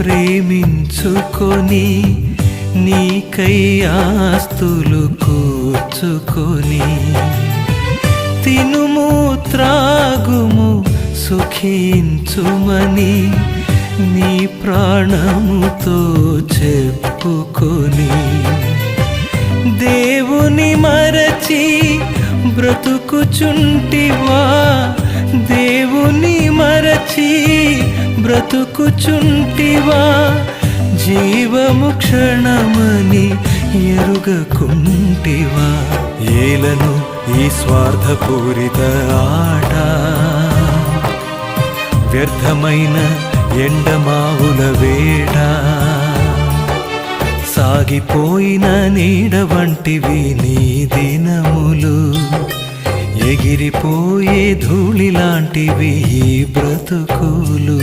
ప్రేమించుకొని నీకై ఆస్తులు కూర్చుకొని తినుము త్రాగుము సుఖించుమని నీ ప్రాణముతో చెప్పుకొని దేవుని మరచి బ్రతుకుచుంటివా? మరచి బ్రతుకుచుంటివా? జీవము క్షణమని ఎరుగకుంటివా? ఏలను ఈ స్వార్థపూరిత ఆట? వ్యర్థమైన ఎండమావుల వేట? సాగిపోయిన నీడ వంటివి నీ దినం ఎగిరిపోయే ధూళి లాంటివి ఈ బ్రతుకులు.